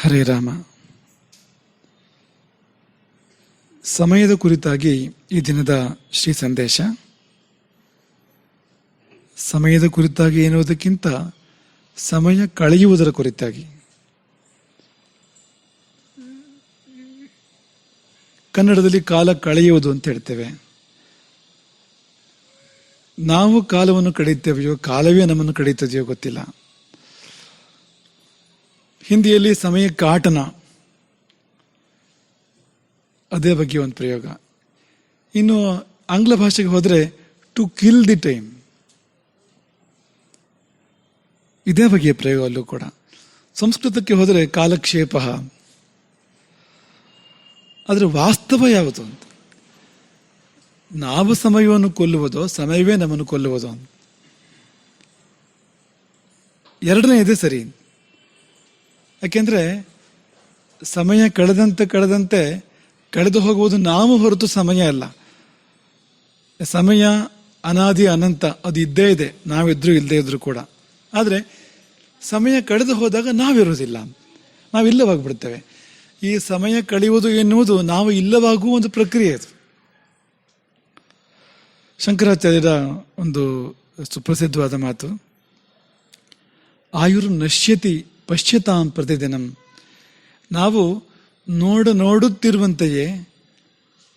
ಹರೇ ರಾಮ. ಸಮಯದ ಕುರಿತಾಗಿ ಈ ದಿನದ ಶ್ರೀ ಸಂದೇಶ. ಸಮಯದ ಕುರಿತಾಗಿ ಎನ್ನುವುದಕ್ಕಿಂತ ಸಮಯ ಕಳೆಯುವುದರ ಕುರಿತಾಗಿ. ಕನ್ನಡದಲ್ಲಿ ಕಾಲ ಕಳೆಯುವುದು ಅಂತ ಹೇಳ್ತೇವೆ. ನಾವು ಕಾಲವನ್ನು ಕಳೆಯುತ್ತೇವೆಯೋ, ಕಾಲವೇ ನಮ್ಮನ್ನು ಕಳೆಯುತ್ತದೆಯೋ ಗೊತ್ತಿಲ್ಲ. ಹಿಂದಿಯಲ್ಲಿ ಸಮಯಕ್ಕೆ ಆಟನ ಅದೇ ಬಗ್ಗೆ ಒಂದು ಪ್ರಯೋಗ. ಇನ್ನು ಆಂಗ್ಲ ಭಾಷೆಗೆ ಹೋದರೆ ಟು ಕಿಲ್ ದಿ ಟೈಮ್ ಇದೇ ಬಗೆಯ ಪ್ರಯೋಗ ಅಲ್ಲೂ ಕೂಡ. ಸಂಸ್ಕೃತಕ್ಕೆ ಹೋದರೆ, ಕಾಲಕ್ಷೇಪ. ಆದರೆ ವಾಸ್ತವ ಯಾವುದು ಅಂತ? ನಾವು ಸಮಯವನ್ನು ಕೊಲ್ಲುವುದೋ, ಸಮಯವೇ ನಮ್ಮನ್ನು ಕೊಲ್ಲುವುದೋ ಎರಡನೇ ಇದೆ ಸರಿ ಯಾಕೆಂದ್ರೆ ಸಮಯ ಕಳೆದಂತೆ ಕಳೆದಂತೆ ಕಳೆದು ಹೋಗುವುದು ನಾವು ಹೊರತು ಸಮಯ ಅಲ್ಲ. ಸಮಯ ಅನಾದಿ ಅನಂತ, ಅದು ಇದ್ದೇ ಇದೆ. ನಾವಿದ್ರು ಇಲ್ಲದೇ ಇದ್ರು ಕೂಡ. ಆದರೆ ಸಮಯ ಕಳೆದು ಹೋದಾಗ ನಾವಿರೋದಿಲ್ಲ ನಾವು ಇಲ್ಲವಾಗ್ಬಿಡ್ತೇವೆ ಈ ಸಮಯ ಕಳೆಯುವುದು ಎನ್ನುವುದು ನಾವು ಇಲ್ಲವಾಗುವ ಒಂದು ಪ್ರಕ್ರಿಯೆ ಅದು. ಶಂಕರಾಚಾರ್ಯರ ಒಂದು ಸುಪ್ರಸಿದ್ಧವಾದ ಮಾತು, ಆಯುರ್ ನಶ್ಯತಿ ಪಶ್ಯತಾಂ ಪ್ರತಿದಿನಂ. ನಾವು ನೋಡ ನೋಡುತ್ತಿರುವಂತೆಯೇ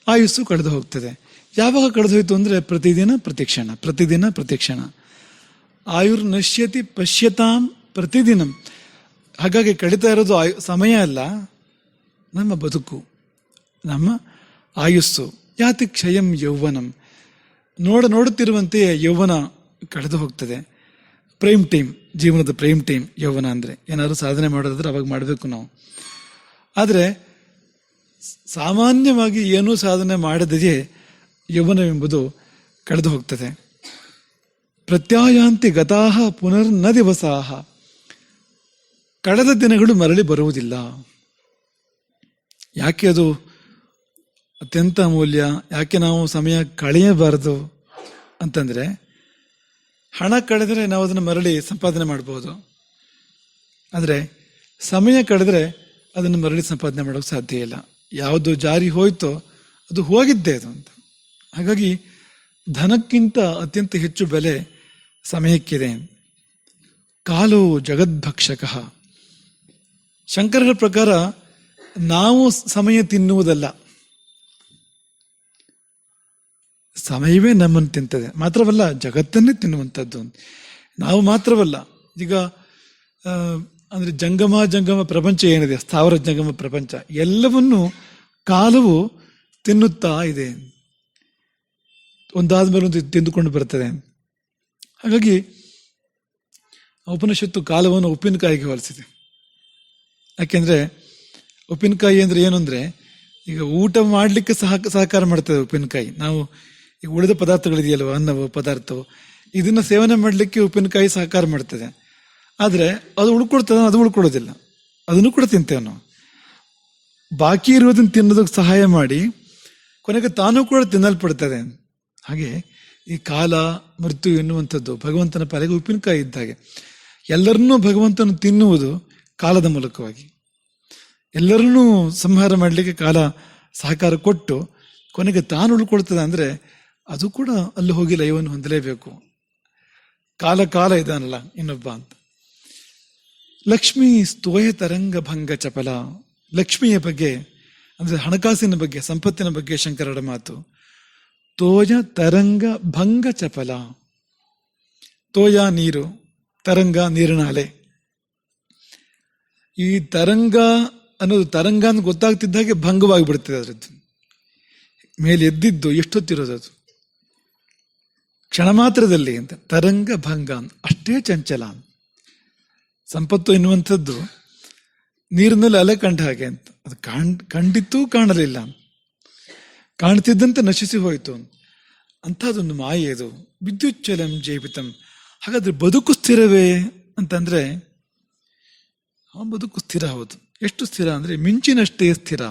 ಆಯುಸ್ಸು ಕಳೆದು ಹೋಗ್ತದೆ. ಯಾವಾಗ ಕಳೆದು ಹೋಯಿತು ಅಂದರೆ ಪ್ರತಿದಿನ ಪ್ರತಿಕ್ಷಣ ಪ್ರತಿದಿನ ಪ್ರತಿಕ್ಷಣ. ಆಯುರ್ ನಶ್ಯತಿ ಪಶ್ಯತಾಂ ಪ್ರತಿದಿನಂ. ಹಾಗಾಗಿ ಕಳೀತಾ ಇರೋದು ಆಯು, ಸಮಯ ಅಲ್ಲ, ನಮ್ಮ ಬದುಕು, ನಮ್ಮ ಆಯುಸ್ಸು. ಯಾತಿ ಕ್ಷಯಂ ಯೌವನಂ. ನೋಡ ನೋಡುತ್ತಿರುವಂತೆಯೇ ಯೌವನ ಕಳೆದು ಹೋಗ್ತದೆ. ಪ್ರೈಮ್ ಟೀಮ್, ಜೀವನದ ಪ್ರೈಮ್ ಟೀಮ್, ಯೌವನ ಅಂದರೆ. ಏನಾದ್ರು ಸಾಧನೆ ಮಾಡೋದಾದ್ರೆ ಅವಾಗ ಮಾಡಬೇಕು ನಾವು. ಆದರೆ, ಸಾಮಾನ್ಯವಾಗಿ ಏನೂ ಸಾಧನೆ ಮಾಡದೆಯೇ ಯೌವನವೆಂಬುದು ಕಳೆದು ಹೋಗ್ತದೆ. ಪ್ರತ್ಯಾಯಾಂತಿ ಗತಾಹ ಪುನರ್ನ ದಿವಸಾಹ ಕಳೆದ ದಿನಗಳು ಮರಳಿ ಬರುವುದಿಲ್ಲ. ಯಾಕೆ ಅದು ಅತ್ಯಂತ ಅಮೂಲ್ಯ? ಯಾಕೆ ನಾವು ಸಮಯ ಕಳೆಯಬಾರದು? ಅಂತಂದ್ರೆ ಹಣ ಕಳೆದರೆ ನಾವು ಅದನ್ನು ಮರಳಿ ಸಂಪಾದನೆ ಮಾಡಬಹುದು ಆದರೆ ಸಮಯ ಕಳೆದರೆ ಅದನ್ನು ಮರಳಿ ಸಂಪಾದನೆ ಮಾಡೋಕೆ ಸಾಧ್ಯ ಇಲ್ಲ. ಯಾವುದು ಜಾರಿ ಹೋಯ್ತೋ ಅದು ಹೋಗಿದ್ದೇ ಅದು ಅಂತ. ಹಾಗಾಗಿ ಧನಕ್ಕಿಂತ ಅತ್ಯಂತ ಹೆಚ್ಚು ಬೆಲೆ ಸಮಯಕ್ಕಿದೆ. ಕಾಲು ಜಗದ್ಭಕ್ಷಕ. ಶಂಕರರ ಪ್ರಕಾರ ನಾವು ಸಮಯ ತಿನ್ನುವುದಲ್ಲ. ಸಮಯವೇ ನಮ್ಮನ್ನು ತಿಂತದೆ. ಮಾತ್ರವಲ್ಲ, ಜಗತ್ತನ್ನೇ ತಿನ್ನುವಂಥದ್ದು. ನಾವು ಮಾತ್ರವಲ್ಲ, ಈಗ ಅಂದರೆ ಜಂಗಮ ಜಂಗಮ ಪ್ರಪಂಚ ಏನಿದೆ, ಸ್ಥಾವರ ಜಂಗಮ ಪ್ರಪಂಚ, ಎಲ್ಲವನ್ನು ಕಾಲವು ತಿನ್ನುತ್ತಾ ಇದೆ. ಒಂದಾದ ಮೇಲೆ ಒಂದು ತಿಂದುಕೊಂಡು ಬರ್ತದೆ. ಹಾಗಾಗಿ ಉಪನಿಷತ್ತು ಕಾಲವನ್ನು ಉಪ್ಪಿನಕಾಯಿಗೆ ಹೋಲಿಸಿದೆ. ಯಾಕೆಂದರೆ, ಉಪ್ಪಿನಕಾಯಿ ಅಂದರೆ ಏನು ಅಂದರೆ, ಈಗ ಊಟ ಮಾಡಲಿಕ್ಕೆ ಸಹ ಸಹಕಾರ ಮಾಡ್ತದೆ ಉಪ್ಪಿನಕಾಯಿ. ನಾವು ಈಗ ಉಳಿದ ಪದಾರ್ಥಗಳಿದೆಯಲ್ವ, ಅನ್ನವು, ಪದಾರ್ಥವು, ಇದನ್ನ ಸೇವನೆ ಮಾಡಲಿಕ್ಕೆ ಉಪ್ಪಿನಕಾಯಿ ಸಹಕಾರ ಮಾಡ್ತದೆ. ಆದರೆ ಅದು ಉಳ್ಕೊಡ್ತದೆ ಅದು ಉಳ್ಕೊಡೋದಿಲ್ಲ ಅದನ್ನು ಕೂಡ ತಿಂತೇವೆ ನಾವು. ಬಾಕಿ ಇರುವುದನ್ನು ತಿನ್ನೋದಕ್ಕೆ ಸಹಾಯ ಮಾಡಿ ಕೊನೆಗೆ ತಾನು ಕೂಡ ತಿನ್ನಲ್ಪಡ್ತದೆ. ಹಾಗೆ ಈ ಕಾಲ, ಮೃತ್ಯು ಎನ್ನುವಂಥದ್ದು ಭಗವಂತನ ಪಾಲಿಗೆ ಉಪ್ಪಿನಕಾಯಿ ಇದ್ದಾಗೆ ಎಲ್ಲರನ್ನೂ ಭಗವಂತನು ತಿನ್ನುವುದು ಕಾಲದ ಮೂಲಕವಾಗಿ. ಎಲ್ಲರನ್ನೂ ಸಂಹಾರ ಮಾಡಲಿಕ್ಕೆ ಕಾಲ ಸಹಕಾರ ಕೊಟ್ಟು ಕೊನೆಗೆ ತಾನು ಉಳ್ಕೊಳ್ತದೆ ಅಂದ್ರೆ ಅದು ಕೂಡ ಅಲ್ಲಿ ಹೋಗಿ ಲಯವನ್ನು ಹೊಂದಲೇಬೇಕು. ಕಾಲ ಕಾಲ ಇದಾನಲ್ಲ ಇನ್ನೊಬ್ಬ ಅಂತ. ಲಕ್ಷ್ಮಿ ಸ್ತೋಯ ತರಂಗ ಭಂಗ ಚಪಲ. ಲಕ್ಷ್ಮಿಯ ಬಗ್ಗೆ, ಅಂದ್ರೆ ಹಣಕಾಸಿನ ಬಗ್ಗೆ, ಸಂಪತ್ತಿನ ಬಗ್ಗೆ ಶಂಕರರ ಮಾತು. ತೋಯ ತರಂಗ ಭಂಗ ಚಪಲ. ತೋಯ ನೀರು, ತರಂಗ ನೀರಿನ ಅಲೆ ಈ ತರಂಗ ಅನ್ನೋದು ತರಂಗ ಅಂತ ಗೊತ್ತಾಗ್ತಿದ್ದ ಹಾಗೆ ಭಂಗವಾಗಿ ಬಿಡ್ತದೆ ಅದರದ್ದು. ಮೇಲೆ ಎದ್ದಿದ್ದು ಎಷ್ಟೊತ್ತಿರೋದು ಅದು? ಕ್ಷಣ ಮಾತ್ರದಲ್ಲಿ ಅಂತ. ತರಂಗ ಭಂಗ ಅಷ್ಟೇ ಚಂಚಲ. ಸಂಪತ್ತು ಎನ್ನುವಂಥದ್ದು ನೀರಿನಲ್ಲಿ ಅಲೆ ಕಂಡ ಹಾಗೆ ಅಂತ. ಅದು ಕಾಣ್, ಕಂಡಿತ್ತೂ ಕಾಣಲಿಲ್ಲ ಕಾಣ್ತಿದ್ದಂತೆ ನಶಿಸಿ ಹೋಯಿತು ಅಂಥದ್ದೊಂದು ಮಾಯೆ ಅದು ಜೀವಿತಂ. ಹಾಗಾದ್ರೆ ಬದುಕು ಸ್ಥಿರವೇ ಅಂತಂದ್ರೆ ಆ ಬದುಕು ಸ್ಥಿರ ಹೌದು. ಎಷ್ಟು ಸ್ಥಿರ ಅಂದ್ರೆ ಮಿಂಚಿನಷ್ಟೇ ಸ್ಥಿರ.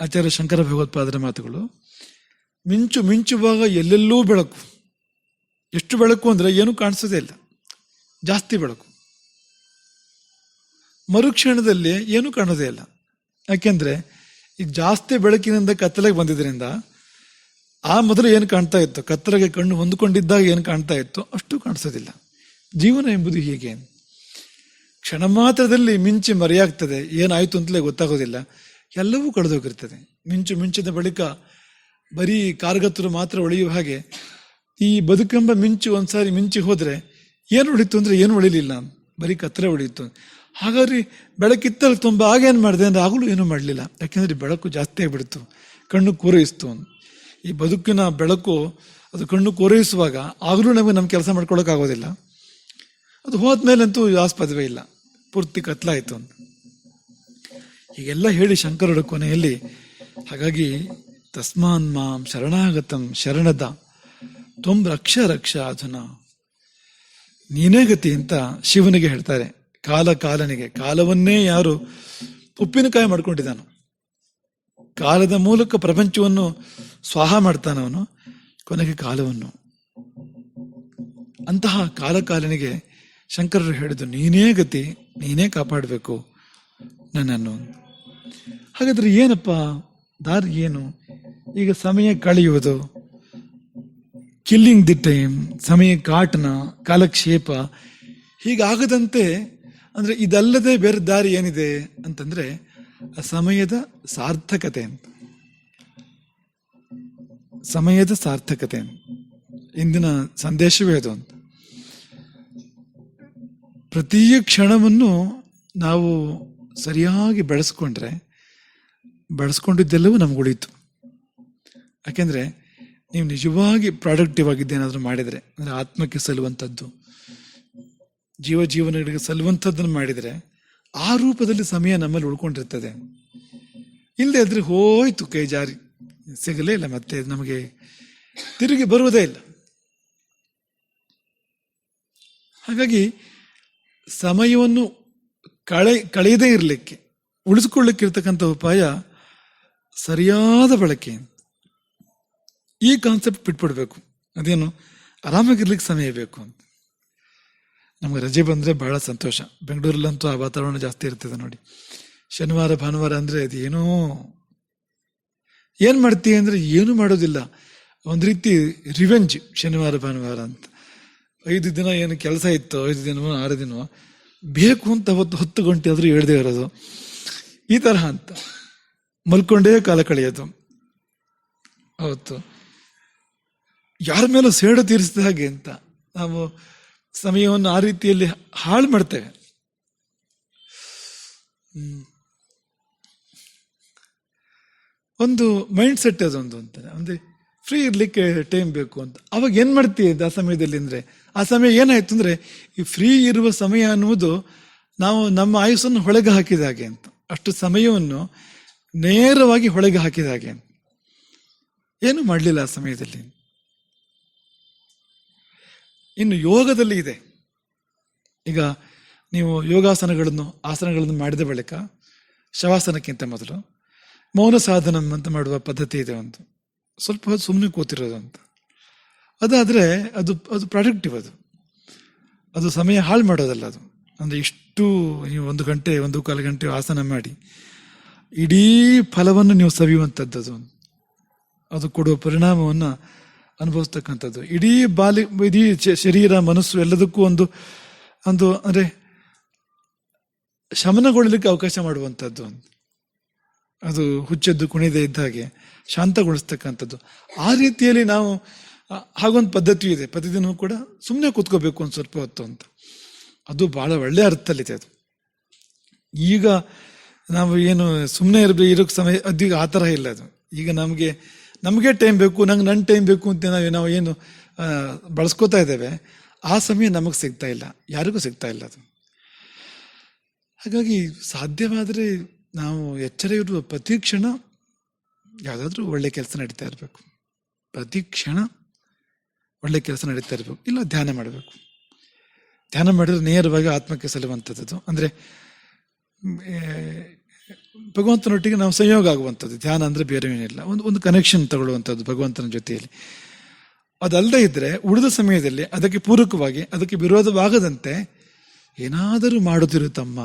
ಆಚಾರ್ಯ ಶಂಕರ ಭಗವತ್ಪಾದರ ಮಾತುಗಳು. ಮಿಂಚು ಮಿಂಚುವಾಗ ಎಲ್ಲೆಲ್ಲೂ ಬೆಳಕು. ಎಷ್ಟು ಬೆಳಕು ಅಂದರೆ ಏನೂ ಕಾಣಿಸೋದೇ ಇಲ್ಲ. ಜಾಸ್ತಿ ಬೆಳಕು. ಮರುಕ್ಷಣದಲ್ಲಿ ಏನೂ ಕಾಣೋದೇ ಇಲ್ಲ. ಯಾಕೆಂದರೆ ಈ ಜಾಸ್ತಿ ಬೆಳಕಿನಿಂದ ಕತ್ತಲೆಗೆ ಬಂದಿದ್ದರಿಂದ ಆ ಮೊದಲು ಏನು ಕಾಣ್ತಾ ಇತ್ತು? ಕತ್ತಲೆಗೆ ಕಣ್ಣು ಹೊಂದಿಕೊಂಡಿದ್ದಾಗ ಏನು ಕಾಣ್ತಾ ಇತ್ತು? ಅಷ್ಟು ಕಾಣಿಸೋದಿಲ್ಲ. ಜೀವನ ಎಂಬುದು ಹೀಗೆ. ಕ್ಷಣ ಮಾತ್ರದಲ್ಲಿ ಮಿಂಚಿ ಮರೆಯಾಗ್ತದೆ. ಏನಾಯಿತು ಅಂತಲೇ ಗೊತ್ತಾಗೋದಿಲ್ಲ. ಎಲ್ಲವೂ ಕಳೆದೋಗಿರ್ತದೆ. ಮಿಂಚು ಮಿಂಚಿದ ಬಳಿಕ ಬರೀ ಕಾರ್ಗತ್ತರು ಮಾತ್ರ ಉಳಿಯುವ ಹಾಗೆ ಈ ಬದುಕೆಂಬ ಮಿಂಚು ಒಂದ್ಸಾರಿ ಮಿಂಚಿ ಹೋದ್ರೆ ಏನು ಉಳಿತು ಅಂದ್ರೆ ಏನು ಉಳಿಲಿಲ್ಲ ಬರೀ ಕತ್ತರೆ ಉಳಿಯಿತು ಹಾಗಾದ್ರೆ ಬೆಳಕಿತ್ತಲ್ಲಿ ತುಂಬ ಆಗೇನು ಮಾಡಿದೆ ಅಂದ್ರೆ ಆಗಲೂ ಏನೂ ಮಾಡಲಿಲ್ಲ. ಯಾಕೆಂದ್ರೆ ಬೆಳಕು ಜಾಸ್ತಿ ಆಗಿಬಿಡ್ತು. ಕಣ್ಣು ಕೂರೈಸ್ತು. ಈ ಬದುಕಿನ ಬೆಳಕು ಅದು ಕಣ್ಣು ಕೂರೈಸುವಾಗ ಆಗಲೂ ನಮಗೆ ನಮ್ಮ ಕೆಲಸ ಮಾಡ್ಕೊಳ್ಳೋಕ್ಕಾಗೋದಿಲ್ಲ ಅದು ಹೋದ್ಮೇಲಂತೂ ಆಸ್ಪದವೇ ಇಲ್ಲ. ಪೂರ್ತಿ ಕತ್ಲಾಯಿತು ಅಂತ. ಹೀಗೆಲ್ಲ ಹೇಳಿ ಶಂಕರರು ಕೊನೆಯಲ್ಲಿ ಹಾಗಾಗಿ ತಸ್ಮಾನ್ ಮಾಂ ಶರಣಾಗತಂ ಶರಣದ, ತ್ವಂ ರಕ್ಷ ರಕ್ಷ ಅಧುನ ನೀನೇ ಗತಿ ಅಂತ ಶಿವನಿಗೆ ಹೇಳ್ತಾರೆ. ಕಾಲ ಕಾಲನಿಗೆ. ಕಾಲವನ್ನೇ ಯಾರು ಉಪ್ಪಿನಕಾಯಿ ಮಾಡ್ಕೊಂಡಿದ್ದಾನು. ಕಾಲದ ಮೂಲಕ ಪ್ರಪಂಚವನ್ನು ಸ್ವಾಹ ಮಾಡ್ತಾನವನು ಕೊನೆಗೆ ಕಾಲವನ್ನು. ಅಂತಹ ಕಾಲಕಾಲನಿಗೆ ಶಂಕರರು ಹೇಳಿದ್ದು, ನೀನೇ ಗತಿ, ನೀನೇ ಕಾಪಾಡಬೇಕು ನನ್ನನ್ನು. ಹಾಗಾದ್ರೆ ಏನಪ್ಪ? ದಾರಿ ಏನು? ಈಗ ಸಮಯ ಕಳೆಯುವುದು. ಕಿಲ್ಲಿಂಗ್ ದಿ ಟೈಮ್ ಸಮಯ ಕಾಟನ, ಕಾಲಕ್ಷೇಪ, ಹೀಗಾಗದಂತೆ ಅಂದ್ರೆ ಇದಲ್ಲದೆ ಬೇರೆ ದಾರಿ ಏನಿದೆ ಅಂತಂದ್ರೆ ಆ ಸಮಯದ ಸಾರ್ಥಕತೆ ಅಂತ. ಸಮಯದ ಸಾರ್ಥಕತೆ ಇಂದಿನ ಸಂದೇಶವೇ ಅದು ಅಂತ. ಪ್ರತಿ ಕ್ಷಣವನ್ನು ನಾವು ಸರಿಯಾಗಿ ಬೆಳೆಸ್ಕೊಂಡ್ರೆ, ಬೆಳೆಸ್ಕೊಂಡಿದ್ದೆಲ್ಲವೂ ನಮ್ಗೆ ಉಳೀತು ಯಾಕೆಂದ್ರೆ ನೀವು ನಿಜವಾಗಿ ಪ್ರಾಡಕ್ಟಿವ್ ಆಗಿದ್ದು ಏನಾದರೂ ಮಾಡಿದರೆ, ಅಂದ್ರೆ ಆತ್ಮಕ್ಕೆ ಸಲ್ಲುವಂಥದ್ದು, ಜೀವ ಜೀವನಗಳಿಗೆ ಸಲ್ಲುವಂಥದ್ದನ್ನು ಮಾಡಿದರೆ, ಆ ರೂಪದಲ್ಲಿ ಸಮಯ ನಮ್ಮಲ್ಲಿ ಉಳ್ಕೊಂಡಿರ್ತದೆ. ಇಲ್ಲದೆ ಇದ್ರೆ ಹೋಯ್ತು ಕೈ ಜಾರಿ ಸಿಗಲೇ ಇಲ್ಲ ಮತ್ತೆ ನಮಗೆ ತಿರುಗಿ ಬರುವುದೇ ಇಲ್ಲ. ಹಾಗಾಗಿ ಸಮಯವನ್ನು ಕಳೆ, ಕಳೆಯದೇ ಇರಲಿಕ್ಕೆ, ಉಳಿಸ್ಕೊಳ್ಳಿಕ್ಕಿರ್ತಕ್ಕಂಥ ಉಪಾಯ ಸರಿಯಾದ ಬಳಕೆ. ಈ ಕಾನ್ಸೆಪ್ಟ್ ಬಿಟ್ಬಿಡ್ಬೇಕು. ಅದೇನು? ಆರಾಮಾಗಿರ್ಲಿಕ್ಕೆ ಸಮಯ ಬೇಕು ಅಂತ. ನಮ್ಗೆ ರಜೆ ಬಂದ್ರೆ ಬಹಳ ಸಂತೋಷ. ಬೆಂಗಳೂರಲ್ಲಂತೂ ಆ ವಾತಾವರಣ ಜಾಸ್ತಿ ಇರ್ತದೆ ನೋಡಿ. ಶನಿವಾರ, ಭಾನುವಾರ ಅಂದ್ರೆ ಅದೇನೋ ಏನು ಮಾಡ್ತೀವಿ ಅಂದ್ರೆ ಏನು ಮಾಡೋದಿಲ್ಲ. ಒಂದು ರೀತಿ ರಿವೆಂಜ್ ಶನಿವಾರ, ಭಾನುವಾರ ಅಂತ. ಐದು ದಿನ ಏನು ಕೆಲಸ ಇತ್ತು, ಐದು ದಿನವೋ, ಆರು ದಿನವೋ, ಬೇಕು ಅಂತ ಹೊತ್ತು ಹತ್ತು ಗಂಟೆ ಆದ್ರೂ ಹೇಳ್ದೇ ಇರೋದು. ಈ ತರಹ ಅಂತ. ಮಲ್ಕೊಂಡೇ ಕಾಲ ಕಳೆಯೋದು. ಅವತ್ತು ಯಾರ ಮೇಲೂ ಸೇಡು ತೀರಿಸಿದ ಹಾಗೆ ಅಂತ ನಾವು ಸಮಯವನ್ನು ಆ ರೀತಿಯಲ್ಲಿ ಹಾಳು ಮಾಡ್ತೇವೆ. ಒಂದು ಮೈಂಡ್ ಸೆಟ್ ಅದೊಂದು ಅಂತ ಅಂದ್ರೆ ಫ್ರೀ ಇರಲಿಕ್ಕೆ ಟೈಮ್ ಬೇಕು ಅಂತ. ಅವಾಗ ಏನು ಮಾಡ್ತೀವಿ ಆ ಸಮಯದಲ್ಲಿ ಅಂದ್ರೆ? ಆ ಸಮಯ ಏನಾಯ್ತು ಅಂದ್ರೆ ಈ ಫ್ರೀ ಇರುವ ಸಮಯ ಅನ್ನುವುದು ನಾವು ನಮ್ಮ ಆಯುಸ್ಸನ್ನು ಹೊಳೆಗೆ ಹಾಕಿದ ಹಾಗೆ ಅಂತ. ಅಷ್ಟು ಸಮಯವನ್ನು ನೇರವಾಗಿ ಹೊಳೆಗೆ ಹಾಕಿದ ಹಾಗೆ ಏನು ಮಾಡಲಿಲ್ಲ ಆ ಸಮಯದಲ್ಲಿ? ಇನ್ನು ಯೋಗದಲ್ಲಿ ಇದೆ. ಈಗ ನೀವು ಯೋಗಾಸನಗಳನ್ನು, ಆಸನಗಳನ್ನು ಮಾಡಿದ ಬಳಿಕ ಶವಾಸನಕ್ಕಿಂತ ಮೊದಲು ಮೌನ ಸಾಧನ ಅಂತ ಮಾಡುವ ಪದ್ಧತಿ ಇದೆ ಒಂದು. ಸ್ವಲ್ಪ ಸುಮ್ಮನೆ ಕೂತಿರೋದು ಅಂತ. ಅದಾದರೆ ಅದು ಅದು ಪ್ರಾಡಕ್ಟಿವ್ ಅದು. ಅದು ಸಮಯ ಹಾಳು ಮಾಡೋದಲ್ಲ ಅದು. ಅಂದರೆ ಇಷ್ಟು ನೀವು ಒಂದು ಗಂಟೆ, ಒಂದು ಕಾಲು ಗಂಟೆ ಆಸನ ಮಾಡಿ, ಇಡೀ ಫಲವನ್ನು ನೀವು ಸವಿಯುವಂಥದ್ದು ಅದು. ಅದು ಕೊಡುವ ಪರಿಣಾಮವನ್ನ ಅನುಭವಿಸ್ತಕ್ಕಂಥದ್ದು. ಇಡೀ ಬಾಲಿ, ಇಡೀ ಶರೀರ, ಮನಸ್ಸು ಎಲ್ಲದಕ್ಕೂ ಒಂದು ಒಂದು ಅಂದರೆ ಶಮನಗೊಳ್ಳಲಿಕ್ಕೆ ಅವಕಾಶ ಮಾಡುವಂಥದ್ದು. ಅದು ಹುಚ್ಚದ್ದು, ಕುಣಿದೇ ಇದ್ದ ಹಾಗೆ ಶಾಂತಗೊಳಿಸ್ತಕ್ಕಂಥದ್ದು. ಆ ರೀತಿಯಲ್ಲಿ ನಾವು ಹಾಗೊಂದು ಪದ್ಧತಿ ಇದೆ. ಪ್ರತಿದಿನವೂ ಕೂಡ ಸುಮ್ಮನೆ ಕೂತ್ಕೋಬೇಕು ಒಂದು ಸ್ವಲ್ಪ ಹೊತ್ತು ಅಂತ. ಅದು ಬಹಳ ಒಳ್ಳೆಯ ಅರ್ಥಲ್ಲಿದೆ ಅದು. ಈಗ ನಾವು ಏನು ಸುಮ್ಮನೆ ಇರಬೇಕು ಇರೋಕ್ಕೆ ಸಮಯ, ಅದೀಗ ಆ ಥರ ಇಲ್ಲ ಅದು. ಈಗ ನಮಗೆ ನಮಗೆ ಟೈಮ್ ಬೇಕು, ನಂಗೆ ನನ್ನ ಟೈಮ್ ಬೇಕು ಅಂತ ನಾವು ನಾವು ಏನು ಬಳಸ್ಕೋತಾ ಇದ್ದೇವೆ. ಆ ಸಮಯ ನಮಗೆ ಸಿಗ್ತಾ ಇಲ್ಲ. ಯಾರಿಗೂ ಸಿಗ್ತಾ ಇಲ್ಲ ಅದು. ಹಾಗಾಗಿ ಸಾಧ್ಯವಾದರೆ ನಾವು ಎಚ್ಚರ ಇರುವ ಪ್ರತಿ ಕ್ಷಣ ಯಾವುದಾದ್ರೂ ಒಳ್ಳೆ ಕೆಲಸ ನಡೀತಾ ಇರಬೇಕು. ಪ್ರತಿ ಕ್ಷಣ ಒಳ್ಳೆ ಕೆಲಸ ನಡೀತಾ ಇರಬೇಕು. ಇಲ್ಲ, ಧ್ಯಾನ ಮಾಡಬೇಕು. ಧ್ಯಾನ ಮಾಡಿದ್ರೆ ನೇರವಾಗಿ ಆತ್ಮಕ್ಕೆ ಸಲ್ಲುವಂಥದ್ದು ಅಂದ್ರೆ ಭಗವಂತನೊಟ್ಟಿಗೆ ನಾವು ಸಂಯೋಗ ಆಗುವಂಥದ್ದು, ಧ್ಯಾನ ಅಂದರೆ ಬೇರೆ ಏನಿಲ್ಲ. ಒಂದು ಒಂದು ಕನೆಕ್ಷನ್ ತಗೊಳ್ಳುವಂಥದ್ದು ಭಗವಂತನ ಜೊತೆಯಲ್ಲಿ. ಅದಲ್ಲದೆ ಇದ್ದರೆ ಉಳಿದ ಸಮಯದಲ್ಲಿ ಅದಕ್ಕೆ ಪೂರಕವಾಗಿ, ಅದಕ್ಕೆ ವಿರೋಧವಾಗದಂತೆ ಏನಾದರೂ ಮಾಡುತ್ತಿರು ತಮ್ಮ.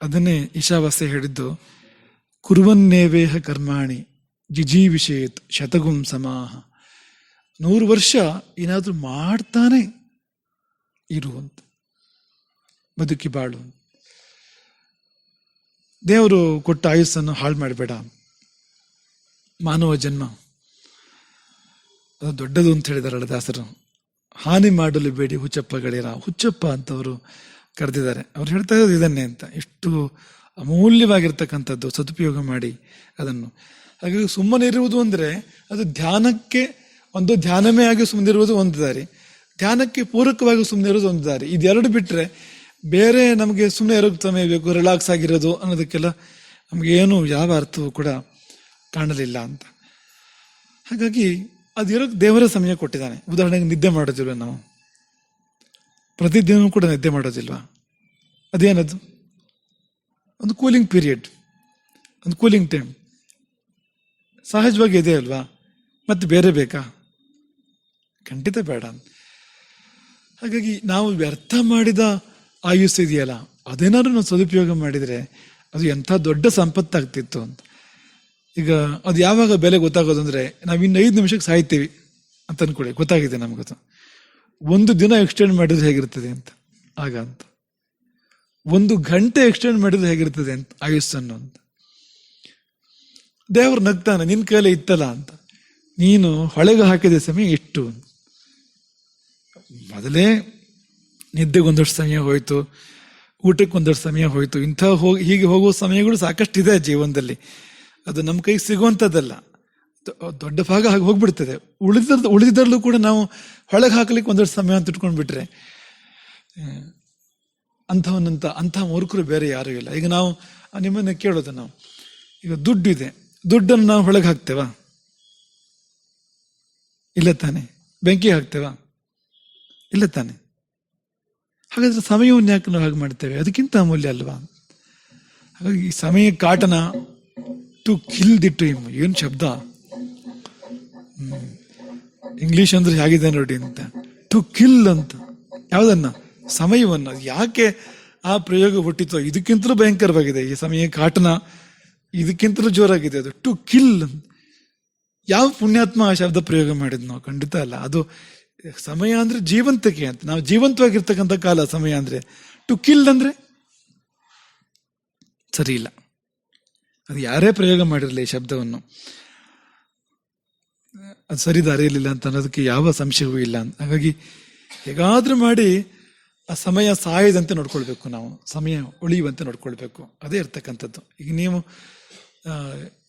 ಅದನ್ನೇ ಈಶಾವಾಸ್ಯ ಹೇಳಿದ್ದು, ಕುರುವನ್ನೇವೇಹ ಕರ್ಮಾಣಿ ಜಿಜೀವಿಷೇತ್ ಶತಗುಂ ಸಮಾಹ. ನೂರು ವರ್ಷ ಏನಾದರೂ ಮಾಡ್ತಾನೆ ಇರುವಂತ, ಬದುಕಿ ಬಾಳು ದೇವರು ಕೊಟ್ಟ ಆಯುಸ್ಸನ್ನು ಹಾಳು ಮಾಡಬೇಡ. ಮಾನವ ಜನ್ಮ. ಅದು ದೊಡ್ಡದು ಅಂತ ಹೇಳಿದಾರಲ್ಲ ದಾಸರು. ಹಾನಿ ಮಾಡಲು ಬೇಡಿ ಹುಚ್ಚಪ್ಪಗಳಿರ ಹುಚ್ಚಪ್ಪ ಅಂತವರು ಕರೆದಿದ್ದಾರೆ. ಅವ್ರು ಹೇಳ್ತಾ ಇರೋದು ಇದನ್ನೇ ಅಂತ. ಎಷ್ಟು ಅಮೂಲ್ಯವಾಗಿರ್ತಕ್ಕಂಥದ್ದು. ಸದುಪಯೋಗ ಮಾಡಿ ಅದನ್ನು. ಹಾಗಾಗಿ ಸುಮ್ಮನೆ ಇರುವುದು ಅಂದರೆ ಅದು ಧ್ಯಾನಕ್ಕೆ ಒಂದು ಧ್ಯಾನಮೇ ಆಗಿ ಸುಮ್ಮನಿರುವುದು ಒಂದು ದಾರಿ. ಧ್ಯಾನಕ್ಕೆ ಪೂರಕವಾಗಿ ಸುಮ್ಮನೆ ಇರುವುದು ಒಂದು ದಾರಿ. ಇದೆರಡು ಬಿಟ್ರೆ ಬೇರೆ ನಮಗೆ ಸುಮ್ಮನೆ ಇರೋಕ್ಕೆ ಸಮಯ ಬೇಕು ರಿಲ್ಯಾಕ್ಸ್ ಆಗಿರೋದು ಅನ್ನೋದಕ್ಕೆಲ್ಲ ನಮ್ಗೆ ಏನು ಯಾವ ಅರ್ಥವೂ ಕೂಡ ಕಾಣಲಿಲ್ಲ ಅಂತ. ಹಾಗಾಗಿ ಅದಿರೋ ದೇವರ ಸಮಯ ಕೊಟ್ಟಿದ್ದಾನೆ. ಉದಾಹರಣೆಗೆ ನಿದ್ದೆ ಮಾಡೋದಿಲ್ವ ನಾವು? ಪ್ರತಿದಿನ ಕೂಡ ನಿದ್ದೆ ಮಾಡೋದಿಲ್ವಾ? ಅದೇನದು? ಒಂದು ಕೂಲಿಂಗ್ ಪೀರಿಯಡ್ ಒಂದು ಕೂಲಿಂಗ್ ಟೈಮ್ ಸಹಜವಾಗಿ ಇದೆ ಅಲ್ವಾ? ಮತ್ತೆ ಬೇರೆ ಬೇಕಾ? ಖಂಡಿತ ಬೇಡ ಹಾಗಾಗಿ ನಾವು ವ್ಯರ್ಥ ಮಾಡಿದ ಆಯುಸ್ಸು ಇದೆಯಲ್ಲ ಅದೇನಾದ್ರೂ ನಾವು ಸದುಪಯೋಗ ಮಾಡಿದರೆ ಅದು ಎಂಥ ದೊಡ್ಡ ಸಂಪತ್ತಾಗ್ತಿತ್ತು ಅಂತ. ಈಗ ಅದು ಯಾವಾಗ ಬೆಲೆ ಗೊತ್ತಾಗೋದು ಅಂದರೆ ನಾವು ಇನ್ನು ಐದು ನಿಮಿಷಕ್ಕೆ ಸಾಯ್ತೀವಿ ಅಂತ ಅನ್ಕೊಳ್ಳಿ. ಗೊತ್ತಾಗಿದೆ ನಮಗದು. ಒಂದು ದಿನ ಎಕ್ಸ್ಟೆಂಡ್ ಮಾಡಿದ್ರೆ ಹೇಗಿರ್ತದೆ ಅಂತ? ಆಗ ಅಂತ. ಒಂದು ಗಂಟೆ ಎಕ್ಸ್ಟೆಂಡ್ ಮಾಡಿದ್ರೆ ಹೇಗಿರ್ತದೆ ಅಂತ? ಆಯುಸ್ಸನ್ನು ಅಂತ. ದೇವ್ರು ನಗ್ತಾನೆ ನಿನ್ನ ಕೈಲೇ ಇತ್ತಲ್ಲ ಅಂತ. ನೀನು ಹೊಳೆಗೆ ಹಾಕಿದ ಸಮಯ ಇಷ್ಟು. ಮೊದಲೇ ನಿದ್ದೆಗೆ ಒಂದಷ್ಟು ಸಮಯ ಹೋಯಿತು, ಊಟಕ್ಕೆ ಒಂದಷ್ಟು ಸಮಯ ಹೋಯಿತು. ಇಂಥ ಹೋಗಿ, ಹೀಗೆ ಹೋಗುವ ಸಮಯಗಳು ಸಾಕಷ್ಟು ಇದೆ ಜೀವನದಲ್ಲಿ. ಅದು ನಮ್ಮ ಕೈಗೆ ಸಿಗುವಂಥದ್ದಲ್ಲ. ದೊಡ್ಡ ಭಾಗ ಹಾಗೆ ಹೋಗ್ಬಿಡ್ತದೆ. ಉಳಿದ ಉಳಿದಿದ್ದರಲ್ಲೂ ಕೂಡ ನಾವು ಹೊಳಗೆ ಹಾಕಲಿಕ್ಕೆ ಒಂದಷ್ಟು ಸಮಯ ಅಂತ ಇಟ್ಕೊಂಡ್ಬಿಟ್ರೆ ಬಿಟ್ರೆ ಅಂಥವನ್ನಂತ ಅಂಥ ಮೂರ್ಖರು ಬೇರೆ ಯಾರೂ ಇಲ್ಲ. ಈಗ ನಾವು ನಿಮ್ಮನ್ನು ಕೇಳೋದು ನಾವು. ಈಗ ದುಡ್ಡು ಇದೆ ದುಡ್ಡನ್ನು ನಾವು ಹೊಳಗೆ ಹಾಕ್ತೇವಾ? ಇಲ್ಲ ತಾನೆ. ಬೆಂಕಿ ಹಾಕ್ತೇವಾ? ಇಲ್ಲ ತಾನೆ. ಹಾಗಾದ್ರೆ ಸಮಯವನ್ನು ಯಾಕೆ ನಾವು ಹಾಗೆ ಮಾಡ್ತೇವೆ? ಅದಕ್ಕಿಂತ ಅಮೂಲ್ಯ ಅಲ್ವಾ? ಹಾಗಾಗಿ ಈ ಸಮಯ ಕಾಟನ ಟು ಕಿಲ್ ದಿ ಟೈಮ್ ಏನ್ ಶಬ್ದ? ಇಂಗ್ಲಿಷ್ ಅಂದ್ರೆ ಹೇಗಿದೆ ನೋಡಿ ಅಂತ. ಟು ಕಿಲ್ ಅಂತ. ಯಾವ್ದನ್ನ? ಸಮಯವನ್ನ. ಯಾಕೆ ಆ ಪ್ರಯೋಗ ಹುಟ್ಟಿತು? ಇದಕ್ಕಿಂತಲೂ ಭಯಂಕರವಾಗಿದೆ. ಈ ಸಮಯ ಕಾಟನ ಇದಕ್ಕಿಂತಲೂ ಜೋರಾಗಿದೆ ಅದು. ಟು ಕಿಲ್ ಯಾವ ಪುಣ್ಯಾತ್ಮ ಆ ಶಬ್ದ ಪ್ರಯೋಗ ಮಾಡಿದ್ನೋ? ಖಂಡಿತ ಅಲ್ಲ. ಅದು ಸಮಯ ಅಂದರೆ ಜೀವಂತಿಕೆ ಅಂತ. ನಾವು ಜೀವಂತವಾಗಿರ್ತಕ್ಕಂಥ ಕಾಲ ಸಮಯ ಅಂದರೆ ಟು ಕಿಲ್ ಅಂದ್ರೆ ಸರಿ ಇಲ್ಲ. ಅದು ಯಾರೇ ಪ್ರಯೋಗ ಮಾಡಿರಲಿ ಈ ಶಬ್ದವನ್ನು. ಅದು ಸರಿ ದಾರಿಯಲ್ಲಿಲ್ಲ ಅಂತ ಅನ್ನೋದಕ್ಕೆ ಯಾವ ಸಂಶಯವೂ ಇಲ್ಲ ಅಂತ. ಹಾಗಾಗಿ ಹೇಗಾದರೂ ಮಾಡಿ ಆ ಸಮಯ ಸಾಯದಂತೆ ನೋಡ್ಕೊಳ್ಬೇಕು ನಾವು. ಸಮಯ ಉಳಿಯುವಂತೆ ನೋಡ್ಕೊಳ್ಬೇಕು. ಅದೇ ಇರ್ತಕ್ಕಂಥದ್ದು. ಈಗ ನೀವು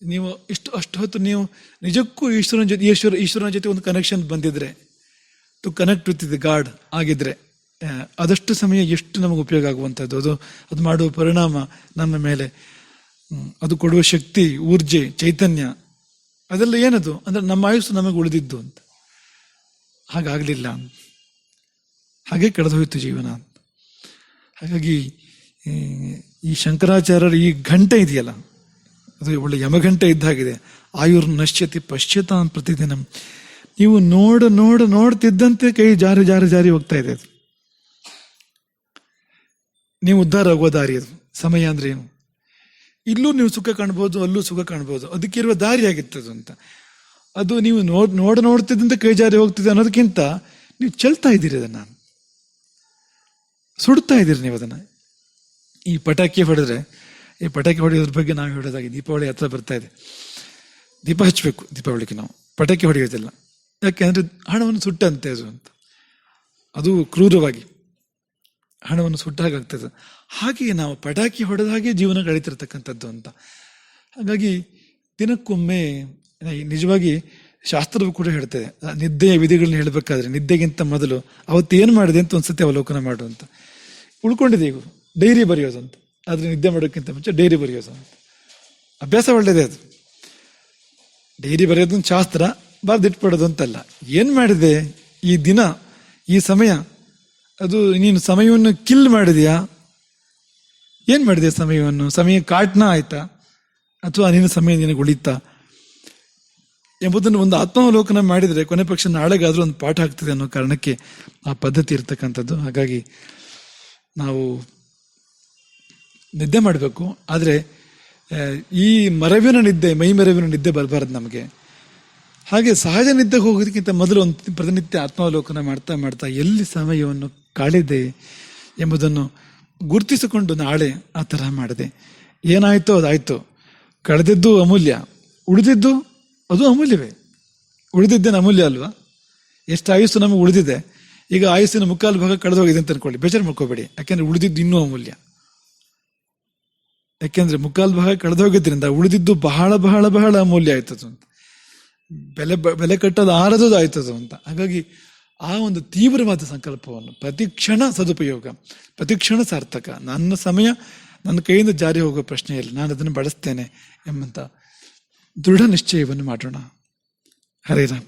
ನೀವು ಇಷ್ಟು, ಅಷ್ಟು ಹೊತ್ತು ನೀವು ನಿಜಕ್ಕೂ ಈಶ್ವರನ ಜೊತೆ, ಈಶ್ವರ, ಈಶ್ವರನ ಜೊತೆ ಒಂದು ಕನೆಕ್ಷನ್ ಬಂದಿದ್ರೆ to connect with the God ಆಗಿದ್ರೆ ಅದಷ್ಟು ಸಮಯ ಎಷ್ಟು ನಮಗೆ ಉಪಯೋಗ ಆಗುವಂಥದ್ದು ಅದು ಅದು ಮಾಡುವ ಪರಿಣಾಮ ನಮ್ಮ ಮೇಲೆ ಅದು ಕೊಡುವ ಶಕ್ತಿ, ಊರ್ಜೆ, ಚೈತನ್ಯ, ಅದೆಲ್ಲ ಏನದು? ಅಂದ್ರೆ ನಮ್ಮ ಆಯುಸ್ಸು ನಮಗೆ ಉಳಿದಿದ್ದು ಅಂತ. ಹಾಗಾಗಲಿಲ್ಲ ಹಾಗೆ ಕಳೆದು ಹೋಯಿತು ಜೀವನ ಅಂತ. ಹಾಗಾಗಿ, ಈ ಶಂಕರಾಚಾರ್ಯರು ಈ ಗಂಟೆ ಇದೆಯಲ್ಲ? ಅದು ಒಳ್ಳೆ ಯಮಘಂಟೆ ಇದ್ದಾಗಿದೆ. ಆಯುರ್ ನಶ್ಯತಿ ಪಶ್ಚಾತ್ತಾನ್ ಪ್ರತಿದಿನ. ನೀವು ನೋಡು ನೋಡು ನೋಡ್ತಿದ್ದಂತೆ ಕೈ ಜಾರಿ ಜಾರಿ ಜಾರಿ ಹೋಗ್ತಾ ಇದೆ ಅದು. ನೀವು ಉದ್ಧಾರ ಆಗುವ ದಾರಿ ಅದು. ಸಮಯ ಅಂದ್ರೆ ಏನು? ಇಲ್ಲೂ ನೀವು ಸುಖ ಕಾಣ್ಬೋದು, ಅಲ್ಲೂ ಸುಖ ಕಾಣ್ಬೋದು. ಅದಕ್ಕಿರುವ ದಾರಿ ಆಗಿತ್ತದು ಅಂತ. ಅದು ನೀವು ನೋಡ್ ನೋಡ ನೋಡ್ತಿದ್ದಂತೆ ಕೈ ಜಾರಿ ಹೋಗ್ತಿದೆ ಅನ್ನೋದಕ್ಕಿಂತ ನೀವು ಚೆಲ್ತಾ ಇದ್ದೀರಿ ಅದನ್ನ. ಸುಡ್ತಾ ಇದ್ದೀರಿ ನೀವು ಅದನ್ನ. ಈ ಪಟಾಕಿ ಹೊಡೆದ್ರೆ, ಈ ಪಟಾಕಿ ಹೊಡೆಯೋದ್ರ ಬಗ್ಗೆ ನಾವು ಹೇಳೋದಾಗಿ ದೀಪಾವಳಿ ಹತ್ರ ಬರ್ತಾ ಇದೆ. ದೀಪ ಹಚ್ಚಬೇಕು ದೀಪಾವಳಿಗೆ ನಾವು. ಪಟಾಕಿ ಹೊಡೆಯೋದಿಲ್ಲ. ಯಾಕೆಂದ್ರೆ ಹಣವನ್ನು ಸುಟ್ಟಂತೆ ಅದು ಅಂತ. ಅದು ಕ್ರೂರವಾಗಿ ಹಣವನ್ನು ಸುಟ್ಟ ಹಾಗಾಗ್ತದೆ ಹಾಗೆ ನಾವು ಪಟಾಕಿ ಹೊಡೆದ ಹಾಗೆ ಜೀವನ ಕಳೀತಿರ್ತಕ್ಕಂಥದ್ದು ಅಂತ. ಹಾಗಾಗಿ ದಿನಕ್ಕೊಮ್ಮೆ ನಿಜವಾಗಿ ಶಾಸ್ತ್ರವು ಕೂಡ ಹೇಳ್ತದೆ, ನಿದ್ದೆಯ ವಿಧಿಗಳನ್ನ ಹೇಳಬೇಕಾದ್ರೆ ನಿದ್ದೆಗಿಂತ ಮೊದಲು ಅವತ್ತು ಏನು ಮಾಡಿದೆ ಅಂತ ಒಂದ್ಸತಿ ಅವಲೋಕನ ಮಾಡು ಅಂತ. ಉಳ್ಕೊಂಡಿದೆ ಈಗ, ಡೈರಿ ಬರೆಯೋದು ಅಂತ. ಆದ್ರೆ ನಿದ್ದೆ ಮಾಡೋಕ್ಕಿಂತ ಮುಂಚೆ ಡೈರಿ ಬರೆಯೋದು ಅಂತ. ಅಭ್ಯಾಸ ಒಳ್ಳೇದೇ ಅದು. ಡೈರಿ ಬರೆಯೋದೊಂದು ಶಾಸ್ತ್ರ ಬರ್ದಿಟ್ಬಿಡೋದು ಅಂತಲ್ಲ ಏನು ಮಾಡಿದೆ? ಈ ದಿನ, ಈ ಸಮಯ, ಅದು ನೀನು ಸಮಯವನ್ನು ಕಿಲ್ ಮಾಡಿದೆಯಾ? ಏನು ಮಾಡಿದೆ ಸಮಯವನ್ನು? ಸಮಯ ಕಾಟ್ನ ಆಯ್ತಾ? ಅಥವಾ ನೀನು ಸಮಯ ನಿನಗೆ ಉಳಿತಾ? ಎಂಬುದನ್ನು ಒಂದು ಆತ್ಮಾವಲೋಕನ ಮಾಡಿದರೆ ಕೊನೆ ಪಕ್ಷ ನಾಳೆಗಾದರೂ ಒಂದು ಪಾಠ ಆಗ್ತದೆ ಅನ್ನೋ ಕಾರಣಕ್ಕೆ ಆ ಪದ್ಧತಿ ಇರತಕ್ಕಂಥದ್ದು. ಹಾಗಾಗಿ ನಾವು ನಿದ್ದೆ ಮಾಡಬೇಕು. ಆದರೆ ಈ ಮರವಿನ ನಿದ್ದೆ, ಮೈ ಮರವಿನ ನಿದ್ದೆ ಬರಬಾರದು ನಮಗೆ. ಹಾಗೆ ಸಹಜ ನಿದ್ದೆಗೆ ಹೋಗೋದಕ್ಕಿಂತ ಮೊದಲು ಒಂದು ಪ್ರತಿನಿತ್ಯ ಆತ್ಮಾವಲೋಕನ ಮಾಡ್ತಾ ಮಾಡ್ತಾ ಎಲ್ಲಿ ಸಮಯವನ್ನು ಕಾಳಿದೆ ಎಂಬುದನ್ನು ಗುರುತಿಸಿಕೊಂಡು ನಾಳೆ ಆ ತರಹ ಮಾಡಿದೆ. ಏನಾಯ್ತೋ ಅದಾಯ್ತು. ಕಳೆದಿದ್ದು ಅಮೂಲ್ಯ. ಉಳಿದಿದ್ದು ಅದು ಅಮೂಲ್ಯವೇ? ಉಳಿದಿದ್ದೇನು ಅಮೂಲ್ಯ ಅಲ್ವಾ? ಎಷ್ಟು ಆಯುಸ್ಸು ನಮಗೆ ಉಳಿದಿದೆ. ಈಗ ಆಯುಸ್ಸಿನ ಮುಕ್ಕಾಲು ಭಾಗ ಕಳೆದೋಗಿದೆ ಅಂತ ಅನ್ಕೊಳ್ಳಿ. ಬೇಜಾರು ಮಾಡ್ಕೋಬೇಡಿ. ಯಾಕೆಂದ್ರೆ ಉಳಿದಿದ್ದು ಇನ್ನೂ ಅಮೂಲ್ಯ. ಯಾಕೆಂದ್ರೆ ಮುಕ್ಕಾಲು ಭಾಗ ಕಳೆದೋಗಿದ್ರಿಂದ ಉಳಿದಿದ್ದು ಬಹಳ ಬಹಳ ಬಹಳ ಅಮೂಲ್ಯ ಆಯ್ತದು ಅಂತ ಬೆಲೆ ಬೆಲೆ ಕಟ್ಟೋದು ಆರದುದಾಯ್ತದು ಅಂತ. ಹಾಗಾಗಿ ಆ ಒಂದು ತೀವ್ರವಾದ ಸಂಕಲ್ಪವನ್ನು ಪ್ರತಿ ಕ್ಷಣ ಸದುಪಯೋಗ, ಪ್ರತಿ ಕ್ಷಣ ಸಾರ್ಥಕ. ನನ್ನ ಸಮಯ ನನ್ನ ಕೈಯಿಂದ ಜಾರಿ ಹೋಗೋ ಪ್ರಶ್ನೆ ಇಲ್ಲ. ನಾನು ಅದನ್ನು ಬಳಸ್ತೇನೆ ಎಂಬಂತ ದೃಢ ನಿಶ್ಚಯವನ್ನು ಮಾಡೋಣ. ಹರೇ